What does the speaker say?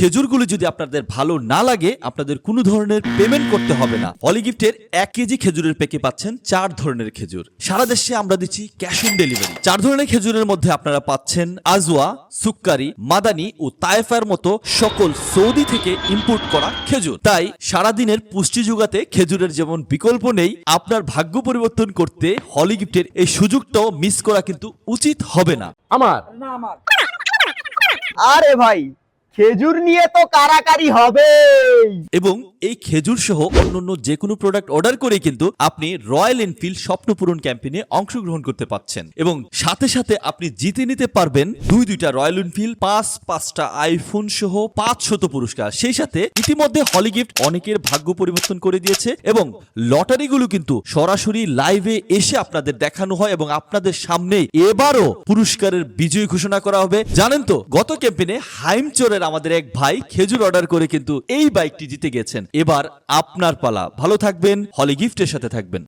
খেজুরগুলো যদি আপনাদের ভালো না লাগে আপনাদের কোনো ধরনের পেমেন্ট করতে হবে না। হলি গিফটের এক কেজি খেজুরের প্যাকে পাচ্ছেন চার ধরনের খেজুর। সারা দেশে আমরা দিচ্ছি ক্যাশ অন ডেলিভারি চার ধরনের খেজুরের মধ্যে আপনারা পাচ্ছেন আজওয়া সুক্কারি মাদানি ও তায়েফার মতো সকল সৌদি থেকে ইম্পোর্ট করা খেজুর। তাই সারাদিনের পুষ্টি যোগাতে খেজুরের যেমন বিকল্প নেই আপনার ভাগ্য পরিবর্তন করতে হলি গিফটের এই সুযোগটাও মিস করা কিন্তু উচিত হবে না আমার। আরে ভাই খেজুর নিয়ে তো কারাকারি হবে। এবং এই খেজুর সহ অন্যান্য যে কোনো প্রোডাক্ট অর্ডার করে কিন্তু আপনি রয়্যাল এনফিল্ড স্বপ্নপূরণ ক্যাম্পেইনে অংশগ্রহণ করতে পারছেন এবং সাথে সাথে আপনি জিতে নিতে পারবেন দুই দুইটা রয়্যাল এনফিল্ড পাঁচ পাঁচটা আইফোন সহ পাঁচ শত পুরস্কার। সেই সাথে ইতিমধ্যে হলি গিফট অনেকের ভাগ্য পরিবর্তন করে দিয়েছে এবং লটারিগুলো কিন্তু সরাসরি লাইভে এসে আপনাদের দেখানো হয় এবং আপনাদের সামনে এবারও পুরস্কারের বিজয়ী ঘোষণা করা হবে। জানেন তো, গত ক্যাম্পেইনে হাইমচোরের আমাদের এক ভাই খেজুর অর্ডার করে কিন্তু এই বাইকটি জিতে গেছেন। এবার আপনার পালা। ভালো থাকবেন হলি গিফটের সাথে থাকবেন।